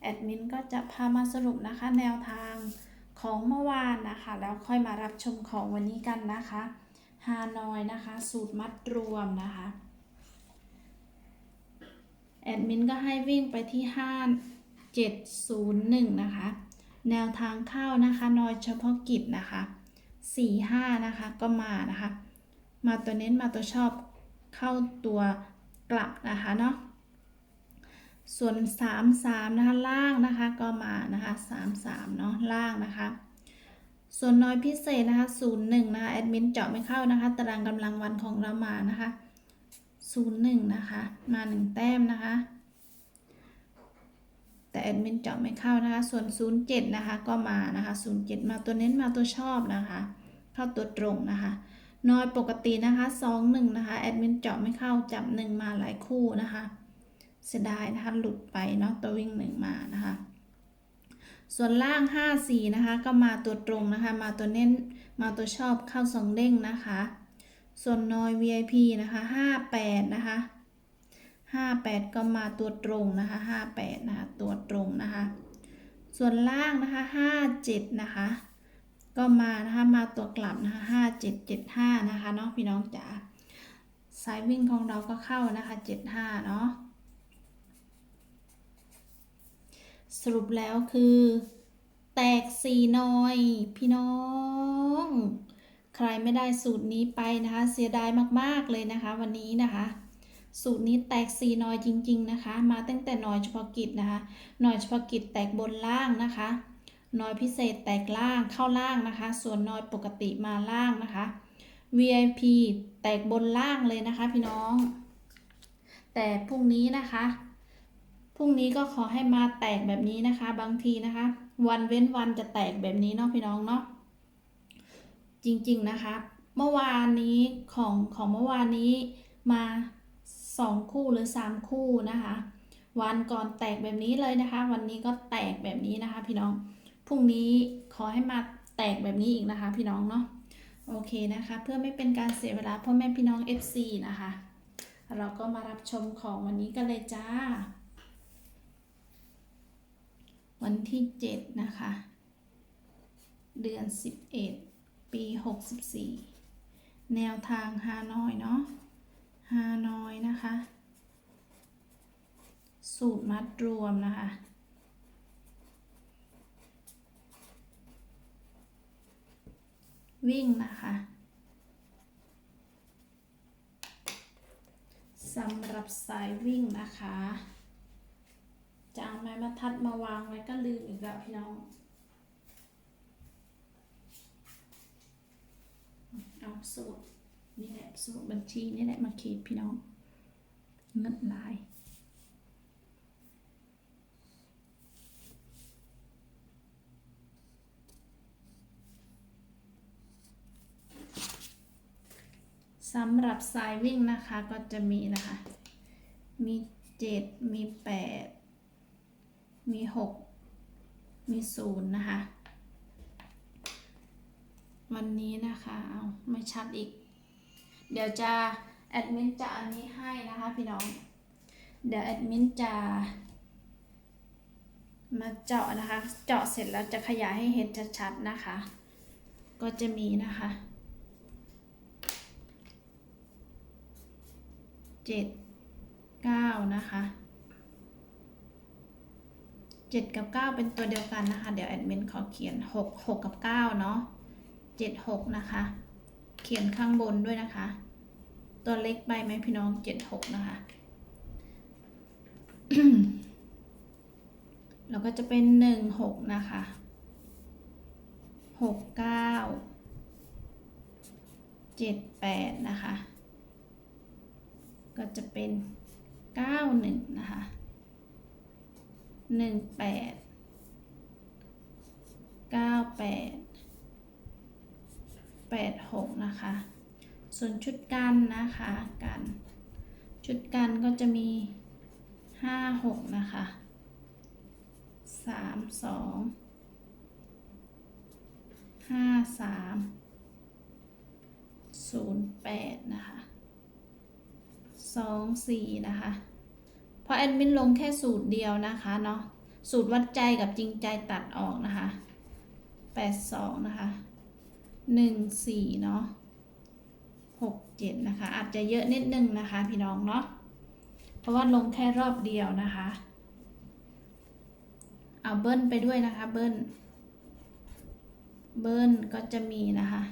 แอดมินก็จะพามาสรุปนะคะแนวทางของเมื่อวานนะคะ แล้วค่อยมารับชมของวันนี้กันนะคะฮานอยนะคะ สูตรมัดรวมนะคะแอดมินก็ให้วิ่งไปที่ 5 701 นะคะ แนวทางเข้านะคะนอยเฉพาะกิจนะคะ 45 นะคะก็มานะคะ มาตัวเน้นมาตัวชอบเข้าตัวกลับนะคะเนาะ ส่วน 3 3 นะคะ ล่างนะคะก็มานะคะ3 3เนาะล่างนะคะ ส่วนน้อยพิเศษนะคะ0 1นะคะแอดมินเจาะไม่เข้านะคะ ตารางกำลังวันของเรามานะคะ0 1นะคะมา 1 แต้มนะคะ แต่แอดมินเจาะไม่เข้านะคะ ส่วน 0 7นะคะก็มานะคะ0 7 มาตัวเน้นมาตัวชอบนะคะ เข้าตัวตรงนะคะน้อยปกตินะคะ2 1นะคะแอดมินเจาะไม่เข้าจับ 1 มาหลายคู่นะคะ เสียดายนะคะ หลุดไปเนาะตัววิ่งหนึ่งมานะคะ ส่วนล่าง 5 4 นะคะ ก็มาตัวตรงนะคะ มาตัวเน้น มาตัวชอบเข้าสองเด้งนะคะ ส่วนนอย VIP นะคะ 58 นะคะ 58 ก็มาตัวตรงนะคะ 58 นะคะ ตัวตรงนะคะ ส่วนล่างนะคะ 57 นะคะ ก็มานะคะ มาตัวกลับนะคะ 5775 นะคะเนาะพี่น้องจ๋าสายวิ่งของเราก็เข้านะคะ 75 เนาะ สรุปแล้วคือ แตกสีน้อย พี่น้อง ใครไม่ได้สูตรนี้ไปนะคะ เสียดายมากๆเลยนะคะ วันนี้นะคะ สูตรนี้แตกสีน้อยจริง ๆ นะคะ มาตั้งแต่น้อยเฉพาะกิจนะคะน้อยเฉพาะกิจแตกบนล่างนะคะน้อยพิเศษแตกล่างเข้าล่างนะคะ ส่วนน้อยปกติมาล่างนะคะ VIP แตกบนล่างเลยนะคะพี่น้อง แต่พรุ่งนี้นะคะ พรุ่งนี้ก็ขอให้มาแตกแบบนี้นะคะ บางทีนะคะ วันเว้นวันจะแตกแบบนี้เนาะพี่น้องเนาะจริงๆนะคะ เมื่อวานนี้ของของเมื่อวานนี้มาสองคู่หรือสามคู่นะคะ วันก่อนแตกแบบนี้เลยนะคะ วันนี้ก็แตกแบบนี้นะคะ พี่น้องพรุ่งนี้ขอให้มาแตกแบบนี้อีกนะคะ พี่น้องเนาะโอเคนะคะ เพื่อไม่เป็นการเสียเวลาพ่อแม่พี่น้อง FC นะคะ เราก็มารับชมของวันนี้กันเลยจ้า วันที่ 7 นะคะ เดือน 11 ปี 64 แนวทางฮานอยเนาะฮานอยนะคะ สูตรมัดรวมนะคะวิ่งนะคะสำหรับสายวิ่งนะคะ จะเอาไม้บรรทัดมาวางไว้ก็ลืมอีกแล้วพี่น้อง เอาสูตรนี่แหละสูตรบัญชีนี่แหละมาเขีดพี่น้อง เงินลายสำหรับสายวิ่งนะคะก็จะมีนะคะ มีเจ็ดมีแปด มีหกมีศูนย์นะคะ วันนี้นะคะเอาไม่ชัดอีก เดี๋ยวจะแอดมินจะอันนี้ให้นะคะพี่น้อง เดี๋ยวแอดมินจะมาเจาะนะคะ เจาะเสร็จแล้วจะขยายให้เห็นชัดๆนะคะ ก็จะมีนะคะเจ็ดเก้านะคะ 7 กับ 9 เป็นตัวเดียวกันนะคะ เดี๋ยวแอดมินขอเขียน 6 6 กับ 9 เนาะ7 6 นะคะ เขียนข้างบนด้วยนะคะ ตัวเล็กไปไหมพี่น้อง 7 6 นะคะ แล้วก็จะเป็น 1 6 นะคะ 6 9 7 8 นะคะ ก็จะเป็น 9 1 นะคะ หนึ่งแปดเก้าแปดแปดหกนะคะ ส่วนชุดกันนะคะกันชุดกันก็จะมีห้าหกนะคะสามสองห้าสามศูนย์แปดนะคะสองสี่นะคะ พอแอดมินลงแค่สูตรเดียวนะคะเนาะสูตรวัดใจกับจริงใจตัดออกนะคะ 82 นะคะ 14 เนาะ67 นะคะ อาจจะเยอะนิดนึงนะคะ พี่น้องเนาะเพราะว่าลงแค่รอบเดียวนะคะ เอาเบิ้ลไปด้วยนะคะเบิ้ลเบิ้ลก็จะมีนะคะ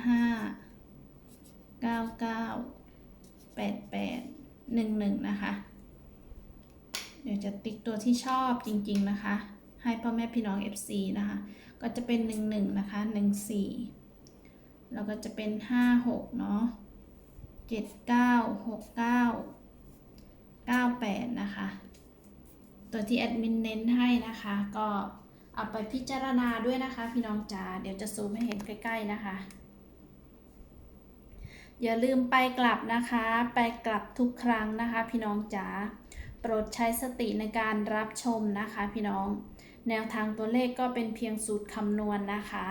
55 หนึ่งหนึ่งนะคะ เดี๋ยวจะติ๊กตัวที่ชอบจริง ๆนะคะ ให้พ่อแม่พี่น้อง FC นะคะ ก็จะเป็นหนึ่งหนึ่งนะคะหนึ่งสี่แล้วก็จะเป็นห้าหกเนาะเจ็ดเก้าหกเก้าเก้าแปดนะคะ ตัวที่แอดมินเน้นให้นะคะ ก็เอาไปพิจารณาด้วยนะคะ พี่น้องจ๋าเดี๋ยวจะซูมให้เห็นใกล้ ๆ นะคะ อย่าลืมไปกลับนะคะ ไปกลับทุกครั้งนะคะ พี่น้องจ๋าโปรดใช้สติในการรับชมนะคะพี่น้อง แนวทางตัวเลขก็เป็นเพียงสูตรคำนวณนนะคะ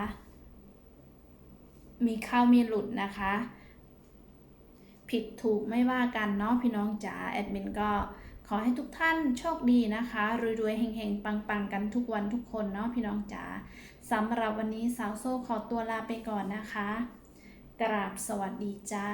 มีเข้ามีหลุดนะคะ ผิดถูกไม่ว่ากันเนาะพี่น้องจ๋าแอดมินก็ขอให้ทุกท่านโชคดีนะคะ รวยๆเฮงๆ ปังๆ กันทุกวันทุกคนเนาะพี่น้องจ๋าสำหรับวันนี้สาวโซ่ขอตัวลาไปก่อนนะคะ กราบสวัสดีจ้า